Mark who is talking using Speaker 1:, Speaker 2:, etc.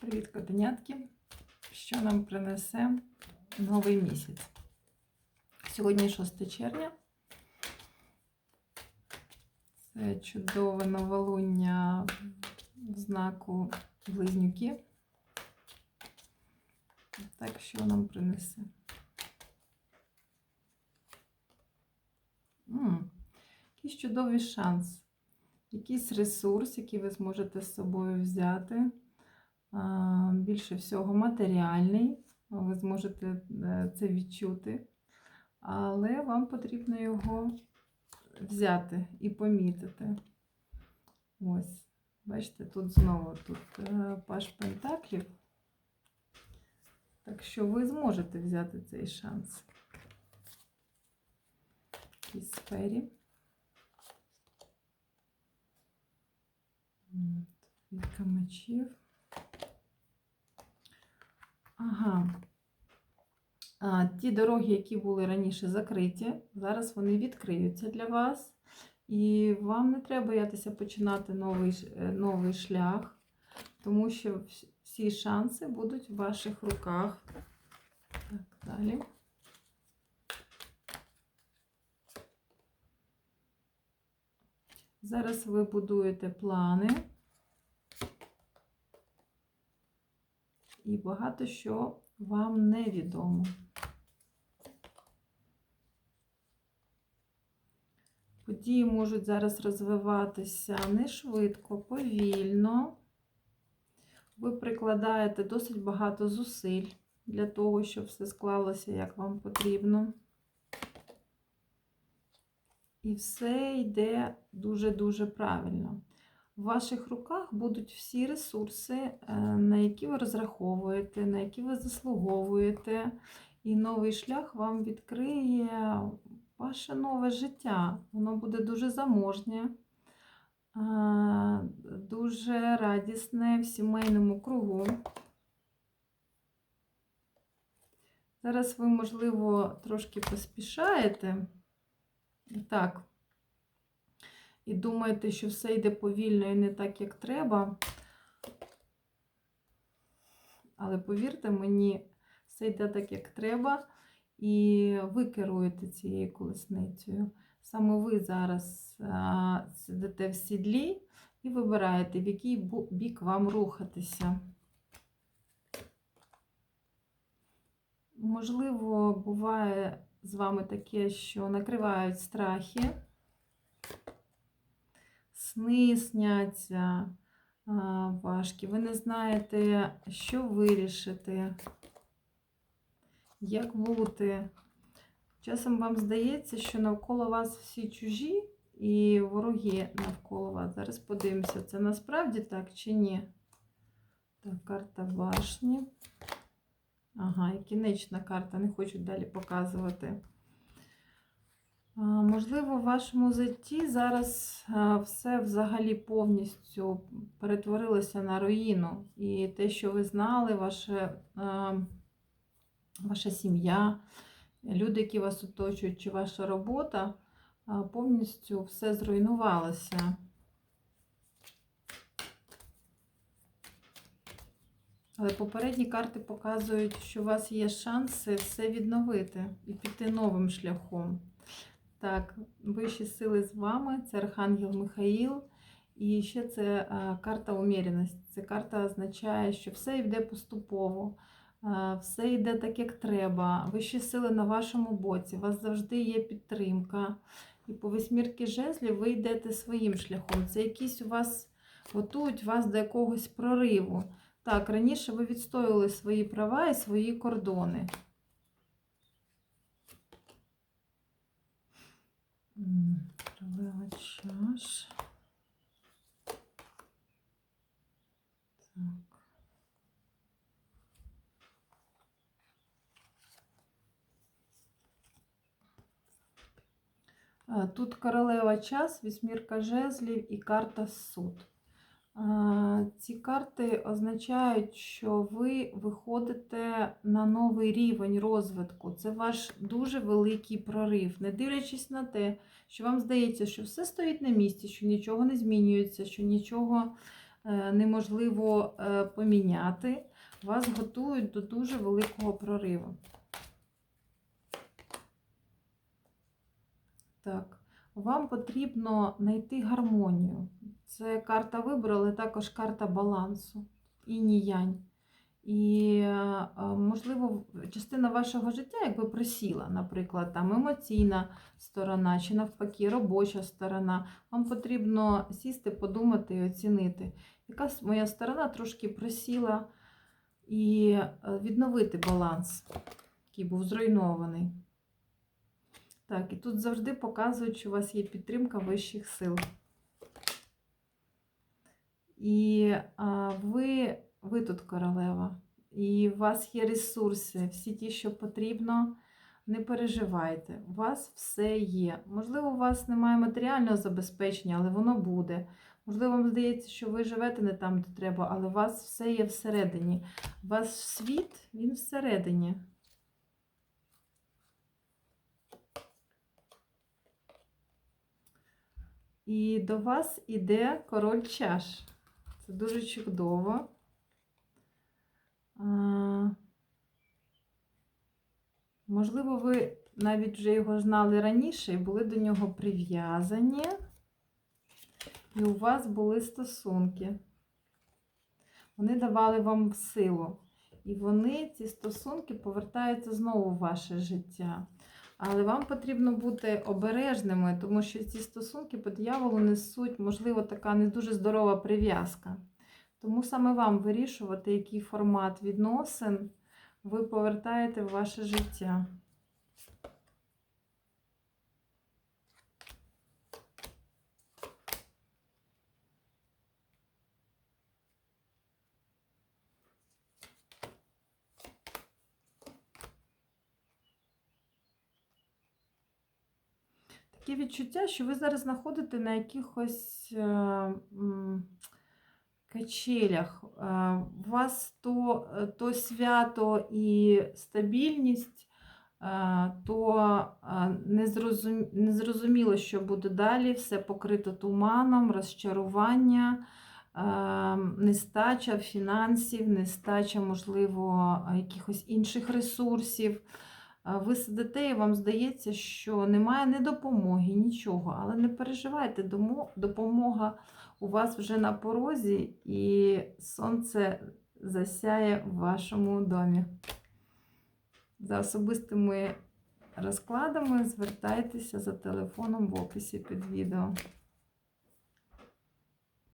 Speaker 1: Привіт, котенятки! Що нам принесе новий місяць? Сьогодні 6 червня. Це чудове новолуння в знаку близнюки. Так, що нам принесе? М, Якийсь чудовий шанс, якийсь ресурс, який ви зможете з собою взяти більше всього матеріальний, ви зможете е, це відчути, але вам потрібно його взяти і помітити. Ось, бачите, тут знову тут е, паш пентаклів. Так що ви зможете взяти цей шанс в сфері. Віка мечів. Ага. А, ті дороги, які були раніше закриті, зараз вони відкриються для вас. І вам не треба боятися починати новий, е, новий шлях, тому що всі шанси будуть в ваших руках. Так, далі. Зараз ви будуєте плани. І багато що вам невідомо. Події можуть зараз розвиватися не швидко, повільно. Ви прикладаєте досить багато зусиль для того, щоб все склалося, як вам потрібно. І все йде дуже-дуже правильно. В ваших руках будуть всі ресурси, е, на які ви розраховуєте, на які ви заслуговуєте. І новий шлях вам відкриє ваше нове життя. Воно буде дуже заможнє, е, дуже радісне в сімейному кругу. Зараз ви, можливо, трошки поспішаєте. Так, і думаєте, що все йде повільно і не так, як треба. Але повірте мені, все йде так, як треба, і ви керуєте цією колесницею. Саме ви зараз а, сидите в сідлі і вибираєте, в який бік вам рухатися. Можливо, буває з вами таке, що накривають страхи сни сняться важкі, ви не знаєте, що вирішити, як бути. Часом вам здається, що навколо вас всі чужі і вороги навколо вас. Зараз подивимося, це насправді так чи ні. Так, карта башні. Ага, і кінечна карта, не хочуть далі показувати. Можливо, в вашому житті зараз все взагалі повністю перетворилося на руїну. І те, що ви знали, ваше, ваша сім'я, люди, які вас оточують, чи ваша робота, повністю все зруйнувалося. Але попередні карти показують, що у вас є шанси все відновити і піти новим шляхом. Так, вищі сили з вами, це Архангел Михаїл. І ще це карта уміреності. Це карта означає, що все йде поступово, все йде так, як треба. Вищі сили на вашому боці, у вас завжди є підтримка. І по восьмірки жезлів ви йдете своїм шляхом. Це якісь у вас готують вас до якогось прориву. Так, раніше ви відстоювали свої права і свої кордони. М, Королева чаш. Так. А, Тут королева час, вісьмірка жезлів і карта суд. Ці карти означають, що ви виходите на новий рівень розвитку. Це ваш дуже великий прорив. Не дивлячись на те, що вам здається, що все стоїть на місці, що нічого не змінюється, що нічого е, неможливо е, поміняти. Вас готують до дуже великого прориву. Так, вам потрібно знайти гармонію. Це карта вибору, але також карта балансу і ніянь. І, е, е, можливо, частина вашого життя якби присіла, наприклад, там емоційна сторона чи навпаки робоча сторона. Вам потрібно сісти, подумати і оцінити. Якась моя сторона трошки присіла і е, відновити баланс, який був зруйнований. Так, і тут завжди показують, що у вас є підтримка вищих сил. І ви, ви тут королева, і у вас є ресурси, всі ті, що потрібно. Не переживайте, у вас все є. Можливо, у вас немає матеріального забезпечення, але воно буде. Можливо, вам здається, що ви живете не там, де треба, але у вас все є всередині. У вас світ, він всередині. І до вас іде король чаш. Це дуже чудово. Можливо, ви навіть вже його знали раніше і були до нього прив'язані. І у вас були стосунки. Вони давали вам силу. І вони, ці стосунки, повертаються знову в ваше життя. Але вам потрібно бути обережними, тому що ці стосунки по дияволу несуть, можливо, така не дуже здорова прив'язка. Тому саме вам вирішувати, який формат відносин ви повертаєте в ваше життя. Таке відчуття, що ви зараз знаходите на якихось е, качелях. Е, У вас то, то свято і стабільність, е, то е, незрозуміло, що буде далі, все покрито туманом, розчарування, е, нестача фінансів, нестача, можливо, якихось інших ресурсів. Ви сидите і вам здається, що немає ні допомоги, нічого. Але не переживайте, допомога у вас вже на порозі, і сонце засяє в вашому домі. За особистими розкладами звертайтеся за телефоном в описі під відео.